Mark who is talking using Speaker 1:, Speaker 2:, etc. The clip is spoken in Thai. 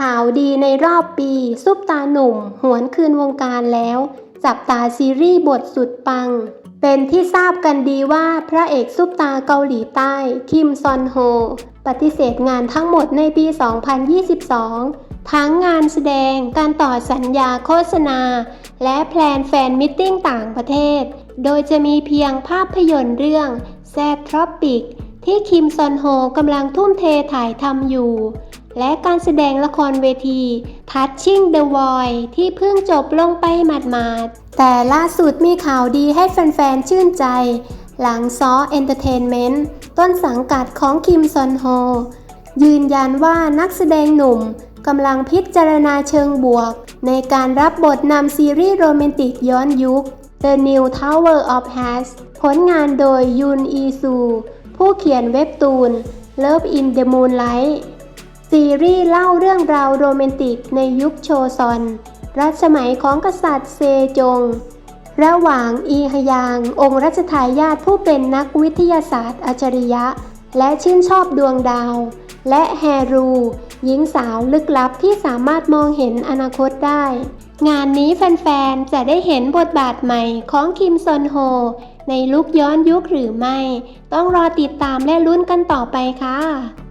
Speaker 1: ข่าวดีในรอบปี ซุปตาหนุ่ม หวนคืนวงการแล้ว จับตาซีรีส์บทสุดปัง เป็นที่ทราบกันดีว่าพระเอกซุปตาเกาหลีใต้ คิมซอนโฮ ปฏิเสธงานทั้งหมดในปี 2022 ทั้งงานแสดงการต่อสัญญาโฆษณา และแพลนแฟนมิทติ้งต่างประเทศ โดยจะมีเพียงภาพยนตร์เรื่องแซดทรอปิกที่คิมซอนโฮกำลังทุ่มเทถ่ายทำอยู่ และการแสดงละครเวที Touching the Void ที่เพิ่งจบลงไปหมาดๆ แต่ล่าสุดมีข่าวดีให้แฟนๆ ชื่นใจ หลังซอเอนเตอร์เทนเมนต์ต้นสังกัดของคิมซอนโฮ ยืนยันว่านักแสดงหนุ่มกำลังพิจารณาเชิงบวก ในการรับบทนำซีรีส์โรแมนติกย้อนยุค The New Tower of Has ผลงานโดยยุนอีซู ผู้เขียนเว็บตูน Love in the Moonlight ซีรีส์เล่าเรื่องราวโรแมนติกในยุคโชซอน รัชสมัยของกษัตริย์เซจง ระหว่างอีฮยาง องค์รัชทายาทผู้เป็นนักวิทยาศาสตร์อัจฉริยะ และชื่นชอบดวงดาว และแฮรู หญิงสาวลึกลับที่สามารถมองเห็นอนาคตได้ งานนี้แฟนๆ จะได้เห็นบทบาทใหม่ของคิมซอนโฮ ในลุคย้อนยุคหรือไม่ ต้องรอติดตามและลุ้นกันต่อไปค่ะ